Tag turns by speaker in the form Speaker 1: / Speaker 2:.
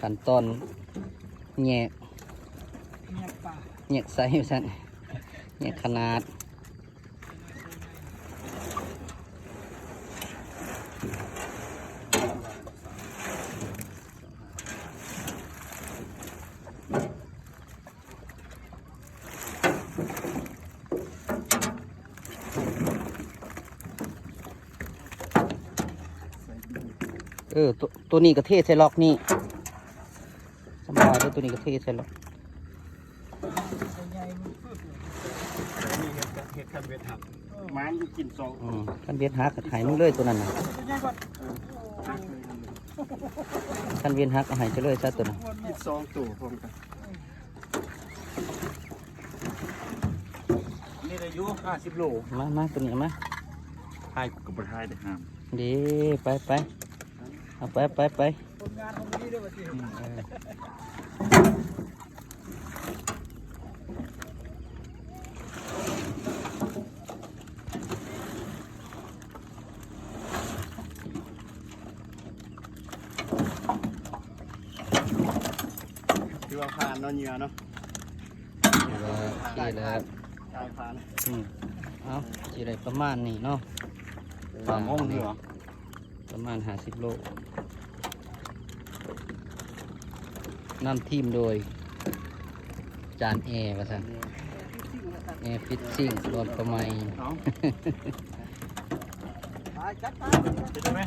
Speaker 1: ขั้นตอนแยก
Speaker 2: เนี่ยป่า
Speaker 1: แยกไซส์สั่นแยกขนาดเออตัวตัวนี้ก็เทใส่ล็อกนี่ สบายเลยตัวนี้ก็เทใส่ล็อก
Speaker 2: ใหญ่ๆมันพืชเลย
Speaker 3: นี่เห็ดเห็ดคันเวทหักมันอยู่กินสอง
Speaker 1: อืมคันเวียนหักก็ใหายมึงเลยตัวนั้นน่ะ
Speaker 2: ใหญ่กว่า
Speaker 3: หักเลย
Speaker 1: คันเวียนหักก็ใหายจะเลยซะตัวนั้น
Speaker 2: คนเนี่
Speaker 3: กิ
Speaker 2: ย
Speaker 3: นสองตัวพร้อมกันนี่อายุห้าสิบโล
Speaker 1: มามาตัวนี้มา
Speaker 3: ทายกับบทายได้ห้าม
Speaker 1: ดีไปไปเอาไปไปไป
Speaker 2: คน งานของนี้ด้วยว่าสิ
Speaker 1: เออ
Speaker 3: ที่ว่าผ่านเนาะเหงื่อเนาะ
Speaker 1: ถือว่าโอเคแล้ว
Speaker 3: ตายผ่าน
Speaker 1: อืมเอาจีได้ประมาณนี้เนาะ
Speaker 3: สามโมงเหงื่อ
Speaker 1: ประมาณห้าสิบโล นำทีมโดย จานแอร์ว่าสันแอร์ฟิตซิ่งรถประมา
Speaker 2: ตายจัดไป
Speaker 3: เห็นไหม